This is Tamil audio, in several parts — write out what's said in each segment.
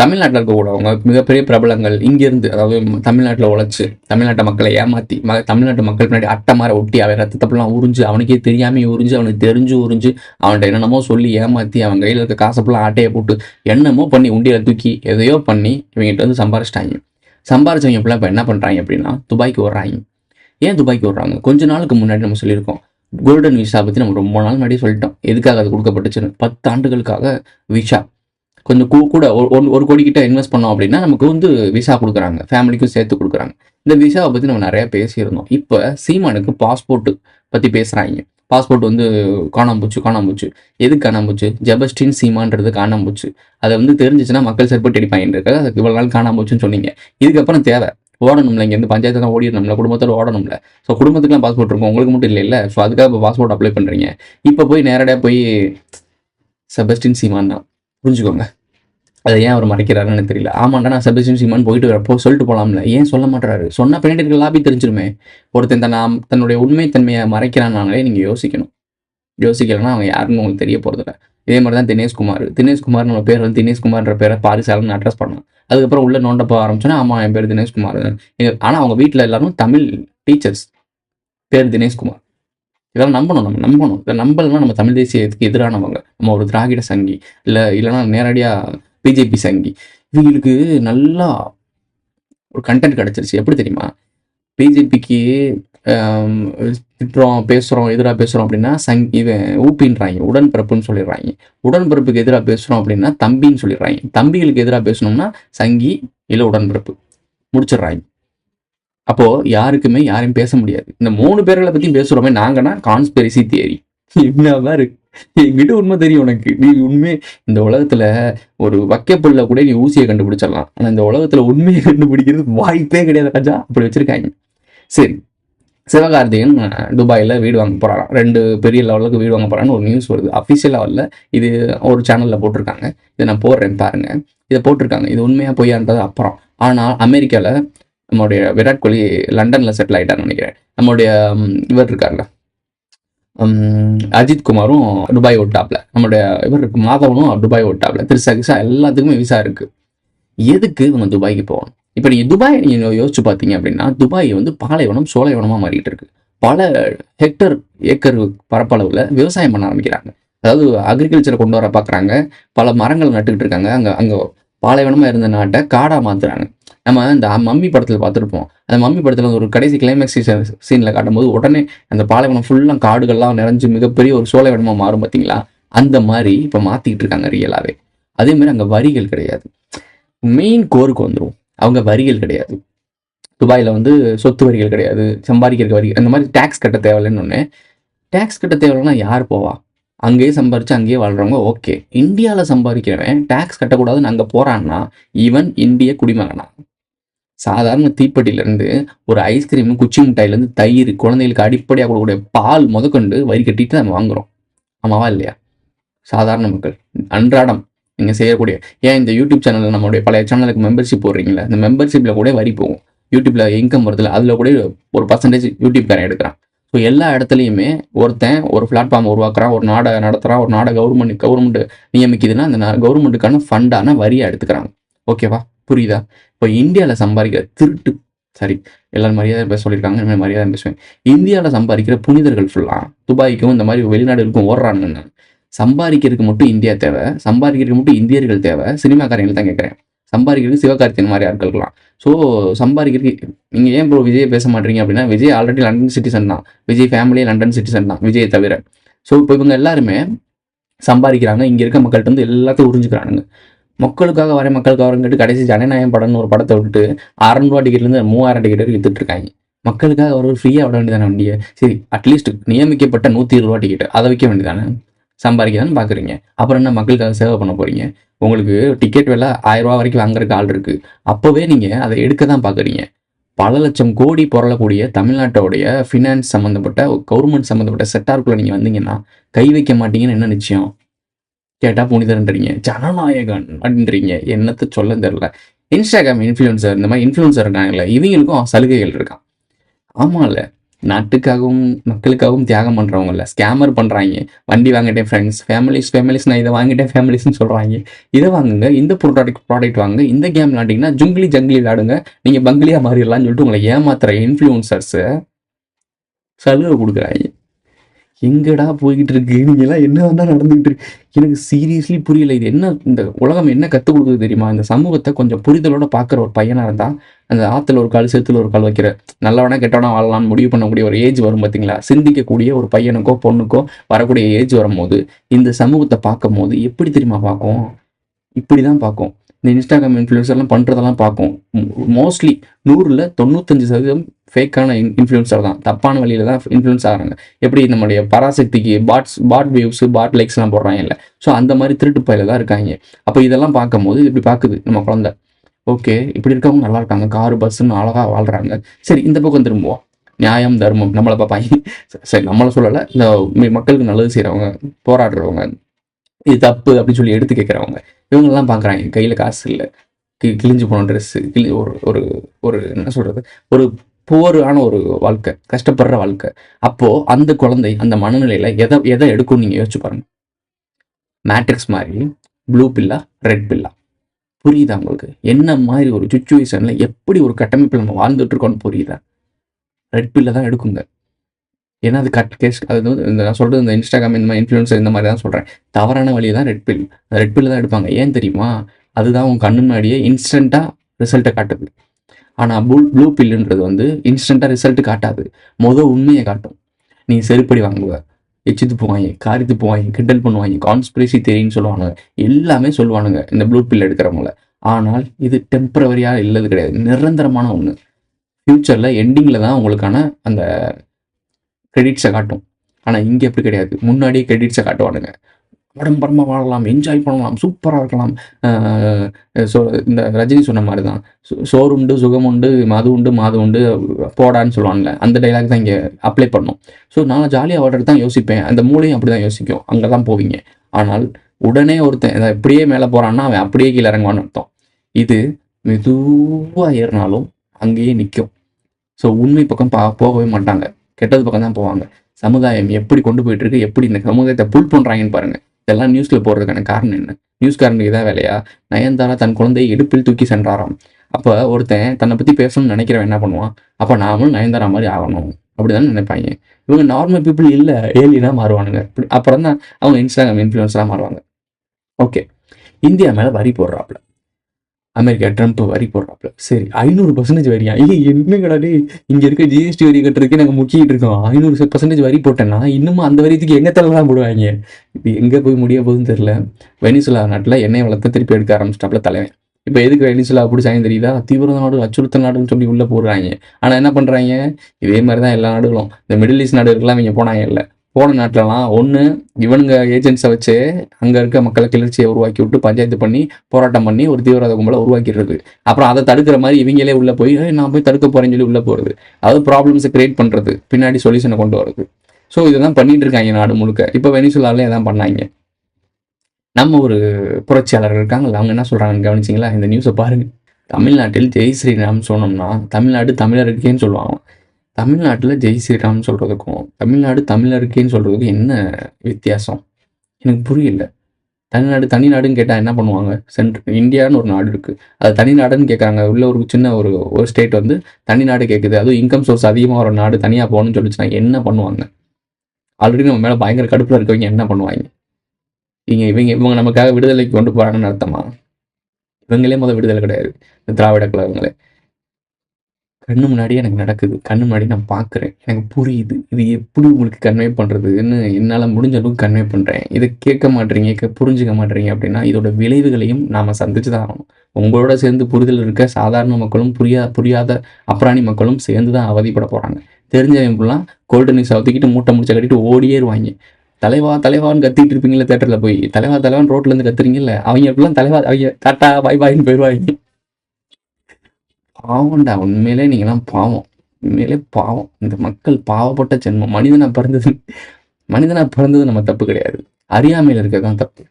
தமிழ்நாட்டில் இருக்கக்கூடவங்க மிகப்பெரிய பிரபலங்கள் இங்கிருந்து அதாவது தமிழ்நாட்டில் உழைச்சி தமிழ்நாட்டு மக்களை ஏமாற்றி ம தமிழ்நாட்டு மக்கள் பின்னாடி அட்டை மாற ஒட்டி அவன் ரத்தத்தப்பெல்லாம் உறிஞ்சு அவனுக்கே தெரியாமையே உறிஞ்சு அவனுக்கு தெரிஞ்சு உறிஞ்சு அவன்கிட்ட என்னென்னமோ சொல்லி ஏமாத்தி அவன் கையில் இருக்க காசப்பெல்லாம் ஆட்டையை போட்டு என்னமோ பண்ணி உண்டியில் தூக்கி எதையோ பண்ணி இவங்ககிட்ட வந்து சம்பாரிச்சிட்டாங்க. சம்பாரிச்சவங்க இப்பெல்லாம் இப்போ என்ன பண்ணுறாங்க அப்படின்னா துபாய்க்கு வர்றாங்க. ஏன் துபாய்க்கு வர்றாங்க? கொஞ்ச நாளுக்கு முன்னாடி நம்ம சொல்லியிருக்கோம். கோல்டன் விசா பற்றி நம்ம ரொம்ப நாள் முன்னாடி சொல்லிட்டோம். எதுக்காக அது கொடுக்கப்பட்டுச்சுன்னு? பத்து ஆண்டுகளுக்காக விசா. கொஞ்சம் கூ கூட ஒரு- ஒரு- ஒரு கோடி கிட்ட இன்வெஸ்ட் பண்ணோம் அப்படின்னா நமக்கு வந்து விசா கொடுக்குறாங்க. ஃபேமிலிக்கும் சேர்த்து கொடுக்குறாங்க. இந்த விசாவை பற்றி நம்ம நிறையா பேசியிருந்தோம். இப்போ சீமானுக்கு பாஸ்போர்ட் பற்றி பேசுகிறாங்க பாஸ்போர்ட் வந்து காணாம போச்சு காணாம போச்சு எது காணாம போச்சு ஜபஸ்டின் சீமான்றது காணாம போச்சு அதை வந்து தெரிஞ்சிச்சுன்னா மக்கள் செருப்பட்டு அடிப்பாங்க அதுக்கு இவ்வளோ நாள் காணாம போச்சுன்னு சொன்னீங்க. இதுக்கப்புறம் தேவை. ஓடணும்ல இங்கேருந்து பஞ்சாயத்து தான் ஓடிடணும்ல குடும்பத்தோட ஓடணும்ல. ஸோ குடும்பத்துக்குலாம் பாஸ்போர்ட் இருக்கும். உங்களுக்கு மட்டும் இல்லை இல்லை. ஸோ அதுக்காக இப்போ பாஸ்போர்ட் அப்ளை பண்ணுறீங்க இப்போ போய் நேரடியாக போய் செபஸ்டின் சீமான் தான். புரிஞ்சுக்கோங்க. அதை ஏன் அவர் மறைக்கிறாருன்னு தெரியல. ஆமாண்டா நான் செபஸ்டின் சீமான் போயிட்டு வரப்போ சொல்லிட்டு போகலாம்ல ஏன் சொல்ல மாட்டாரு சொன்ன பின்னாடி இருக்க லாபி தெரிஞ்சிருமே. ஒருத்தன் தன் நாம் தன்னுடைய உண்மைத்தன்மையை மறைக்கிறான்னாலே நீங்கள் யோசிக்கணும். யோசிக்கலைன்னா அவன் யாருன்னு உங்களுக்கு தெரிய போகிறதில்ல இதே மாதிரி தான் தினேஷ்குமார் தினேஷ்குமார் நம்ம பேர் வந்து தினேஷ்குமார்ன்ற பேரை பாரிசாலன்னு அட்ரஸ் பண்ணலாம். அதுக்கப்புறம் உள்ள நோண்ட போக ஆரம்பிச்சோன்னா ஆமாம் என் பேர் தினேஷ்குமார் எங்கள் ஆனால் அவங்க வீட்டில் எல்லாரும் தமிழ் டீச்சர்ஸ் பேர் தினேஷ்குமார் இதெல்லாம் நம்பணும் நம்ம நம்பணும். இதை நம்பலைன்னா நம்ம தமிழ் தேசியத்துக்கு எதிரானவங்க. நம்ம ஒரு திராவிட சங்கி. இல்லை இல்லைன்னா நேரடியாக பிஜேபி சங்கி. இவங்களுக்கு நல்லா ஒரு கண்டென்ட் கிடச்சிருச்சு. எப்படி தெரியுமா? பிஜேபிக்கு திட்டுறோம் பேசுகிறோம் எதிராக பேசுகிறோம் அப்படின்னா சங் இவன் ஊப்பின்றாங்க. உடன்பிறப்புன்னு சொல்லிடுறாங்க. உடன்பிறப்புக்கு எதிராக பேசுகிறோம் அப்படின்னா தம்பின்னு சொல்லிடுறாங்க. தம்பிகளுக்கு எதிராக பேசணும்னா சங்கி இல்லை உடன்பிறப்பு. முடிச்சிடுறாங்க. அப்போ யாருக்குமே யாரையும் பேச முடியாது. இந்த மூணு பேர்களை பற்றியும் பேசுறோமே. நாங்கன்னா கான்ஸ்பெரிசி தியரி என்னவா இருக்கு? என்கிட்ட உண்மை தெரியும் உனக்கு. நீ உண்மை இந்த உலகத்துல ஒரு வக்கப்புள்ள கூட நீ ஊசியை கண்டுபிடிச்சிடலாம். ஆனா இந்த உலகத்துல உண்மையை கண்டுபிடிக்கிறது வாய்ப்பே கிடையாது ராஜா. அப்படி வச்சிருக்காங்க சரி. சிவகார்த்திகன் துபாயில் வீடு வாங்க போகிறாராம் ரெண்டு பெரிய லெவலுக்கு வீடு வாங்க போறான்னு ஒரு நியூஸ் வருது. அஃபிஷியல் லெவலில் இது ஒரு சேனல்ல போட்டிருக்காங்க. இதை நான் போடுறேன் பாருங்க. இதை போட்டிருக்காங்க. இது உண்மையா பொய்யான்றது அப்புறம். ஆனால் அமெரிக்காவில் நம்மளுடைய விராட் கோலி லண்டன்ல செட்டில் ஆகிட்டான்னு நினைக்கிறேன். நம்மளுடைய இவர் இருக்கார்ல. அஜித் குமாரும் துபாய் ஓட்டாப்ல. நம்மளுடைய இவர் மாதவனும் துபாய் ஓட்டாப்ல. திருசா கிசா எல்லாத்துக்குமே விசா இருக்கு. எதுக்கு நம்ம துபாய்க்கு போகணும்? இப்போ நீங்க துபாய் நீங்க யோசிச்சு பார்த்தீங்க அப்படின்னா துபாய் வந்து பாலைவனம் சோலைவனமா மாறிட்டு இருக்கு. பல ஹெக்டர் ஏக்கர் பரப்பளவுல விவசாயம் பண்ண ஆரம்பிக்கிறாங்க. அதாவது அக்ரிகல்ச்சரை கொண்டு வர பார்க்குறாங்க பல மரங்கள் நட்டுக்கிட்டு இருக்காங்க. அங்கே அங்கே பாலைவனமாக இருந்த நாட்டை காடாக மாற்றுறாங்க நம்ம இந்த மம்மி படத்தில் பார்த்துருப்போம். அந்த மம்மி படத்தில் ஒரு கடைசி கிளைமேக்ஸ் சீனில் காட்டும்போது உடனே அந்த பாலைவனம் ஃபுல்லாக காடுகள்லாம் நிறைஞ்சு மிகப்பெரிய ஒரு சோலைவனமாக மாறும் பார்த்தீங்களா அந்த மாதிரி இப்போ மாத்திக்கிட்டு இருக்காங்க ரியலாகவே அதே மாதிரி வரிகள் கிடையாது. மெயின் கோருக்கு வந்துடும் அவங்க வரிகள் கிடையாது. துபாயில வந்து சொத்து வரிகள் கிடையாது. சம்பாதிக்கிற வரி அந்த மாதிரி டேக்ஸ் கட்ட தேவையில்லைன்னு ஒன்று டேக்ஸ் கட்ட தேவையில்லைன்னா யார் போவா? அங்கேயே சம்பாரிச்சு அங்கேயே வாழ்றவங்க ஓகே இந்தியாவில் சம்பாதிக்கிறவன் டேக்ஸ் கட்டக்கூடாதுன்னு அங்கே போகிறான்னா ஈவன் இந்திய குடிமகனா? சாதாரண தீப்பெட்டியிலேருந்து ஒரு ஐஸ்கிரீம் குச்சி மிட்டாயிலேருந்து தயிர் குழந்தைகளுக்கு அடிப்படையாக கொடுக்கக்கூடிய பால் முதற்கொண்டு வரி கட்டிட்டு நம்ம வாங்குறோம். ஆமாவா இல்லையா? சாதாரண மக்கள் அன்றாடம் நீங்கள் செய்யக்கூடிய ஏன் இந்த யூடியூப் சேனலில் நம்மளுடைய பழைய சேனலுக்கு மெம்பர்ஷிப் போடுறீங்களா இந்த மெம்பர்ஷிப்பில் கூட வரி போகும். யூடியூப்பில் இன்கம் வருதுல அதில் கூட ஒரு பர்சன்டேஜ் யூடியூப்காரன் எடுக்கிறான். ஸோ எல்லா இடத்துலையுமே ஒருத்தன் ஒரு பிளாட்ஃபார்ம் உருவாக்குறான் ஒரு நாடை நடத்துகிறான் ஒரு நாடை கவர்மெண்ட் கவர்மெண்ட் நியமிக்குதுன்னா அந்த கவர்மெண்ட்டுக்கான ஃபண்டான வரியை எடுத்துக்கிறாங்க. ஓகேவா புரியுதா? இப்போ இந்தியாவில் சம்பாதிக்கிற திருட்டு சாரி எல்லாரும் மரியாதை பேச சொல்லியிருக்காங்க இனிமேல் மரியாதை பேசுவேன். இந்தியாவில் சம்பாதிக்கிற புனிதர்கள் ஃபுல்லாக துபாய்க்கும் இந்த மாதிரி வெளிநாடுகளுக்கும் ஓடுறாங்கன்னு சம்பாதிக்கிறதுக்கு மட்டும் இந்தியா தேவை சம்பாதிக்கிறதுக்கு மட்டும் இந்தியர்கள் தேவை சினிமாக்காரங்களை தான் கேட்குறேன் சம்பாதிக்கிறதுக்கு சிவகார்த்தியன் மாதிரி ஆட்கள்லாம் ஸோ சம்பாதிக்கிறதுக்கு நீங்கள் ஏன் ப்ரோ விஜய் பேச மாட்டீங்க அப்படின்னா விஜய் ஆல்ரெடி லண்டன் சிட்டிசன் தான். விஜய் ஃபேமிலியே லண்டன் சிட்டிசன் தான் விஜயை தவிர. ஸோ இப்போ இவங்க எல்லாருமே சம்பாதிக்கிறாங்க இங்கே இருக்க மக்கள்கிட்ட வந்து எல்லாத்தையும் உறிஞ்சுக்கிறானுங்க. மக்களுக்காக வர மக்களுக்காக வரங்கிட்டு கடைசி ஜனநாயகம் படம்னு ஒரு படத்தை விட்டுட்டு அறநூறுவா டிக்கெட்லேருந்து மூவாயிரம் டிக்கெட் வரைக்கும் வித்துட்டு இருக்காங்க. மக்களுக்காக ஒரு ஃப்ரீயாக விட வேண்டியதானே வண்டியை? சரி அட்லீஸ்ட் நியமிக்கப்பட்ட நூற்றி இருபது ரூபா டிக்கெட் அதை வைக்க வேண்டியதானே? சம்பாதிக்கதான்னு பார்க்குறீங்க அப்புறம் என்ன மக்களுக்காக சேவை பண்ண போறீங்க? உங்களுக்கு டிக்கெட் விலை ஆயிரம் ரூபா வரைக்கும் வாங்குறதுக்கு ஆள் இருக்கு. அப்போவே நீங்கள் அதை எடுக்க தான் பார்க்குறீங்க பல லட்சம் கோடி புரளக்கூடிய தமிழ்நாட்டோடைய ஃபினான்ஸ் சம்மந்தப்பட்ட கவர்மெண்ட் சம்மந்தப்பட்ட செக்டாருக்குள்ளே நீங்கள் வந்தீங்கன்னா கை வைக்க மாட்டீங்கன்னு என்ன நிச்சயம்? கேட்டால் புனிதன்றீங்க ஜனநாயகன் அப்படின்றீங்க என்னத்தை சொல்ல தெரியல. இன்ஸ்டாகிராம் இன்ஃப்ளூயன்சர் இந்த மாதிரி இன்ஃப்ளூயன்சர் இருக்காங்கல்ல இவங்களுக்கும் சலுகைகள் இருக்கான் ஆமாம்ல நாட்டுக்காகவும் மக்களுக்காகவும் தியாகம் பண்ணுறவங்க இல்லை. ஸ்கேமர் பண்ணுறாங்க வண்டி வாங்கிட்டேன் ஃப்ரெண்ட்ஸ் ஃபேமிலிஸ் ஃபேமிலிஸ் நான் இதை வாங்கிட்டேன் ஃபேமிலிஸ்னு சொல்கிறாங்க இதை வாங்குங்க இந்த ப்ராடக்ட் ப்ராடக்ட் வாங்க இந்த கேம் விளாண்டிங்கன்னா ஜுங்கிலி ஜங்கிலி விளாடுங்க நீங்கள் பங்கிலியாக மாறிடலாம்னு சொல்லிட்டு உங்களை ஏமாத்துற இன்ஃப்ளூயன்சர்ஸை சலுகை கொடுக்குறாங்க. எங்கடா போய்கிட்டு இருக்கு நீங்க எல்லாம் என்ன வேணா நடந்துகிட்டு இருக்கு? எனக்கு சீரியஸ்லி புரியல. இது என்ன இந்த உலகம் என்ன கற்றுக் கொடுக்குது தெரியுமா? இந்த சமூகத்தை கொஞ்சம் புரிதலோட பார்க்குற ஒரு பையனா இருந்தா அந்த ஆத்துல ஒரு கால் செத்துல ஒரு கால் வைக்கிற நல்லவனா கெட்டவனா வாழலாம்னு முடிவு பண்ணக்கூடிய ஒரு ஏஜ் வரும் பார்த்தீங்களா சிந்திக்கக்கூடிய ஒரு பையனுக்கோ பொண்ணுக்கோ வரக்கூடிய ஏஜ் வரும்போது இந்த சமூகத்தை பார்க்கும் போது எப்படி தெரியுமா பார்க்கும்? இப்படி தான் பார்க்கும். இந்த இன்ஸ்டாகிராம் இன்ஃப்ளூயன்சர்லாம் பண்ணுறதெல்லாம் பார்க்கும். மோஸ்ட்லி நூறில் தொண்ணூத்தஞ்சு சதவீதம் ஃபேக்கான இன் இன்ஃப்ளூயன்சர் தான். தப்பான வழியில தான் இன்ஃப்ளூயன்ஸ் ஆகிறாங்க. எப்படி நம்மளுடைய பராசக்திக்கு பாட்ஸ் பாட் வேவ்ஸ் பாட் லைக்ஸ்லாம் போடுறாங்க இல்லை? ஸோ அந்த மாதிரி திருட்டு பயில தான் இருக்காங்க. அப்போ இதெல்லாம் பார்க்கும்போது இப்படி பார்க்குது நம்ம குழந்தை. ஓகே இப்படி இருக்கவங்க நல்லா இருக்காங்க. காரு பஸ்ஸுன்னு அழகாக வாழ்கிறாங்க சரி இந்த பக்கம் திரும்புவோம். நியாயம் தர்மம் நம்மளை பார்ப்பாங்க சரி நம்மளை சொல்லலை. இந்த மக்களுக்கு நல்லது செய்கிறவங்க போராடுறவங்க இது தப்பு அப்படின்னு சொல்லி எடுத்து கேட்குறவங்க இவங்கெல்லாம் பார்க்குறாங்க கையில் காசு இல்லை. கி கிழிஞ்சு போன ட்ரெஸ்ஸு கிழி ஒரு ஒரு ஒரு என்ன சொல்கிறது ஒரு புவரான ஒரு வாழ்க்கை கஷ்டப்படுற வாழ்க்கை. அப்போது அந்த குழந்தை அந்த மனநிலையில் எதை எதை எடுக்கும் நீங்கள் யோசிச்சு பாருங்க. மேட்ரிக்ஸ் மாதிரி ப்ளூ பில்லா ரெட் பில்லா புரியுதா உங்களுக்கு? என்ன மாதிரி ஒரு சுச்சுவேஷனில் எப்படி ஒரு கட்டமைப்பில் நம்ம வாழ்ந்துட்டு இருக்கோம்னு புரியுதா? ரெட் பில்லை தான் எடுக்குங்க. ஏன்னா அது கட் கேஸ் அது வந்து இந்த நான் சொல்கிறது இந்த இன்ஸ்டாகிராம் இந்த மாதிரி இன்ஃப்ளூயன்சர் இந்த மாதிரி தான் சொல்கிறேன் தவறான வழியை தான் ரெட் பில் ரெட் பில் தான் எடுப்பாங்க. ஏன் தெரியுமா? அதுதான் உங்க கண்ணு முன்னாடியே இன்ஸ்டண்ட்டாக ரிசல்ட்டை காட்டுது. ஆனால் ப்ளூ ப்ளூ பில்லுன்றது வந்து இன்ஸ்டண்ட்டாக ரிசல்ட் காட்டாது. மொதல் உண்மையை காட்டும். நீ செருப்படி வாங்குவ. எச்சு துப்புவாங்க காரி துப்புவாங்க கிண்டல் பண்ணுவாங்க கான்ஸ்பிரசி தெரியும்னு சொல்லுவாங்க. எல்லாமே சொல்லுவானுங்க இந்த ப்ளூ பில் எடுக்கிறவங்கள. ஆனால் இது டெம்பரவரியாக இல்லது கிடையாது. நிரந்தரமான ஒன்று ஃப்யூச்சரில் எண்டிங்கில் தான் உங்களுக்கான அந்த கிரெடிட்ஸை காட்டும். ஆனால் இங்கே எப்படி கிடையாது. முன்னாடியே கிரெடிட்ஸை காட்டுவானுங்க. உடம்பரமாக வாழலாம் என்ஜாய் பண்ணலாம் சூப்பராக இருக்கலாம். ஸோ இந்த ரஜினி சொன்ன மாதிரி தான் சோ- சோறு உண்டு சுகம் உண்டு மது உண்டு மாது உண்டு போடான்னு சொல்லுவாங்கல்ல அந்த டைலாக் தான் இங்கே அப்ளை பண்ணும். ஸோ நான் ஜாலியாக வாழ்றது தான் யோசிப்பேன். அந்த மூளையும் அப்படி தான் யோசிக்கும். அங்கே தான் போவீங்க. ஆனால் உடனே ஒருத்தன் இப்படியே மேலே போகிறான்னா அவன் அப்படியே கீழே இறங்குவான்னு அர்த்தம். இது மெதுவாக ஏறினாலும் அங்கேயே நிற்கும் ஸோ உண்மை பக்கம் பா போகவே மாட்டாங்க. கெட்டது பக்கம் தான் போவாங்க. சமுதாயம் எப்படி கொண்டு போயிட்டு இருக்கு எப்படி இந்த சமுதாயத்தை புல் பண்ணுறாங்கன்னு பாருங்க. இதெல்லாம் நியூஸில் போடுறதுக்கான காரணம் என்ன? நியூஸ்காரனுக்கு இதான் வேலையா? நயன்தாரா தன் குழந்தையை இடுப்பில் தூக்கி சென்றாராம். அப்போ ஒருத்தன் தன்னை பற்றி பேசணும்னு நினைக்கிறவன் என்ன பண்ணுவான்? அப்போ நாமளும் நயன்தாரா மாதிரி ஆகணும். அப்படிதான் நினைப்பாங்க. இவங்க நார்மல் பீப்புள் இல்லை ஏலியனாக மாறுவானுங்க. அப்புறம் தான் அவங்க இன்ஸ்டாகிராம் இன்ஃப்ளூயன்ஸாக மாறுவாங்க. ஓகே இந்தியா மேலே வரி போடுறாப்புல. அமெரிக்கா ட்ரம்ப் வரி போடுறாப்ல. சரி ஐநூறு பர்சன்டேஜ் வரியா? ஏய் என்ன டேய் இங்க இருக்க ஜிஎஸ்டி வரி கட்டுறதுக்கே நாங்கள் முக்கிட்டு இருக்கோம். ஐநூறு பர்சன்டேஜ் வரி போட்டேன்னா இன்னும் அந்த வரியத்துக்கு எங்க தலை போடுவாங்க. இது எங்க போய் முடிய போகுதுன்னு தெரியல. வெனிசுலா நாட்டில் எண்ணெய் வளத்தை திருப்பி எடுக்க ஆரம்பிச்சிட்டாப்ல தலைவன். இப்போ எதுக்கு வெனிசுலா பிடிச்சாங்க தெரியுதா? தீவிர நாடு அச்சுறுத்தல் நாடுன்னு சொல்லி உள்ளே போடுறாங்க. ஆனால் என்ன பண்ணுறாங்க இதே மாதிரி தான் எல்லா நாடுகளும். இந்த மிடில் ஈஸ்ட் நாடுகளுக்குலாம் இவங்க போனாங்க இல்லை. போன நாட்டிலலாம் ஒன்று இவனுங்க ஏஜென்ட்ஸை வச்சு அங்கே இருக்க மக்களை கிளர்ச்சியை உருவாக்கி விட்டு பஞ்சாயத்து பண்ணி போராட்டம் பண்ணி ஒரு தீவிரவாத கும்பலை உருவாக்கிடுறது. அப்புறம் அதை தடுக்கிற மாதிரி இவங்களே உள்ளே போய் நான் போய் தடுக்க போகிறேன்னு சொல்லி உள்ளே போகிறது அதாவது ப்ராப்ளம்ஸை கிரியேட் பண்ணுறது பின்னாடி சொல்யூஷனை கொண்டு வரது. ஸோ இதெல்லாம் பண்ணிட்டு இருக்காங்க நாடு முழுக்க. இப்போ வெனிசுலாலே இதான் பண்ணாங்க. நம்ம ஒரு புரட்சியாளர் இருக்காங்கல்ல அவங்க என்ன சொல்கிறாங்கன்னு கவனிச்சிங்களா? இந்த நியூஸை பாருங்கள் தமிழ்நாட்டில் ஜெய் ஸ்ரீராம் சொன்னோம்னா தமிழ்நாடு தமிழருக்கேன்னு சொல்லுவாங்க தமிழ்நாட்டில் ஜெய் ஸ்ரீராம்னு சொல்கிறதுக்கும் தமிழ்நாடு தமிழருக்கேன்னு சொல்கிறதுக்கும் என்ன வித்தியாசம்? எனக்கு புரியல. தனிநாடு தனிநாடுன்னு கேட்டால் என்ன பண்ணுவாங்க? சென்ட்ரு இந்தியான்னு ஒரு நாடு இருக்குது அது தனிநாடுன்னு கேட்குறாங்க உள்ள ஒரு சின்ன ஒரு ஒரு ஸ்டேட் வந்து தனிநாடு கேட்குது அதுவும் இன்கம் சோர்ஸ் அதிகமாக ஒரு நாடு தனியாக போகணும்னு சொல்லிச்சுன்னா என்ன பண்ணுவாங்க? ஆல்ரெடி நம்ம மேலே பயங்கர கடுப்பில் இருக்கவங்க என்ன பண்ணுவாங்க? இவங்க இவங்க இவங்க நமக்காக விடுதலைக்கு கொண்டு போகிறாங்கன்னு அர்த்தமா? இவங்களே முதல் விடுதலை கிடையாது. இந்த திராவிட கழகங்களே. கண்ணு முன்னாடியே எனக்கு நடக்குது. கண்ணு முன்னாடி நான் பார்க்குறேன் எனக்கு புரியுது. இது எப்படி உங்களுக்கு கன்வே பண்ணுறதுன்னு என்னால் முடிஞ்ச அளவுக்கு கன்வே பண்ணுறேன் இதை கேட்க மாட்றீங்க புரிஞ்சுக்க மாட்றீங்க அப்படின்னா இதோட விளைவுகளையும் நாம் சந்திச்சு தான் ஆகணும். உங்களோட சேர்ந்து புரிதல் இருக்க சாதாரண மக்களும் புரியா புரியாத அப்ராணி மக்களும் சேர்ந்து தான் அவதிப்பட போகிறாங்க தெரிஞ்சவங்கலாம் கோல்டு நியூஸ் அவத்திக்கிட்டு மூட்டை முடிச்ச கட்டிட்டு ஓடியேருவாங்க தலைவா தலைவான்னு கத்திட்டு இருப்பீங்களா தேட்டரில் போய். தலைவா தலைவான் ரோட்லேருந்து கத்துறீங்கல்ல? அவங்க எப்படிலாம் தலைவா அவங்க டாட்டா பாய் பாய்ன்னு போயிடுவாங்க பாவம்டா உண்மையிலே நீங்களாம் பாவம். உண்மையிலே பாவம். இந்த மக்கள் பாவப்பட்ட ஜென்மம். மனிதனா பிறந்தது மனிதனா பிறந்தது நம்ம தப்பு கிடையாது. அறியாமையில் இருக்கதான் தப்பு.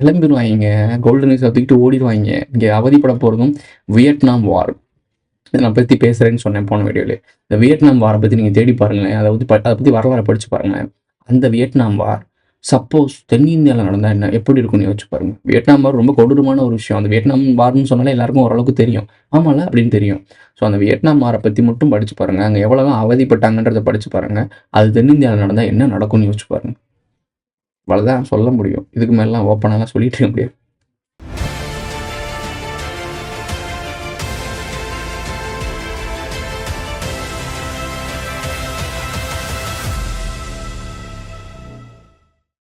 கிளம்பிடுவாங்க கோல்டன் நியூஸ் தூக்கிட்டு ஓடிடுவாங்க இங்கே அவதிப்பட போகிறதும் வியட்நாம் வார் இதை பற்றி பேசுகிறேன்னு சொன்னேன் போன வீடியோவில் இந்த வியட்நாம் வாரை பற்றி நீங்கள் தேடி பாருங்களேன். அதை பற்றி அதை பற்றி வரலாறு படித்து பாருங்களேன். அந்த வியட்நாம் வார் சப்போஸ் தென்னிந்தியாவில் நடந்தால் என்ன? எப்படி இருக்கும்னு யோசிச்சு பாருங்க. வியட்நாம் வார் ரொம்ப கொடூரமான ஒரு விஷயம். அந்த வியட்நாம் வார்னு சொன்னாலே எல்லாருக்கும் ஓரளவுக்கு தெரியும். ஆமாம்ல அப்படின்னு தெரியும். ஸோ அந்த வியட்நாம் வாரை பற்றி மட்டும் படித்து பாருங்கள் அங்கே எவ்வளோ அவதிப்பட்டாங்கன்றத படித்து பாருங்கள் அது தென்னிந்தியாவில் நடந்தால் என்ன நடக்கும்னு யோசிச்சு பாருங்கள் அவ்வளோதான் சொல்ல முடியும். இதுக்கு மேலாம் ஓப்பனாலாம் சொல்லிட்டு இருக்க முடியாது.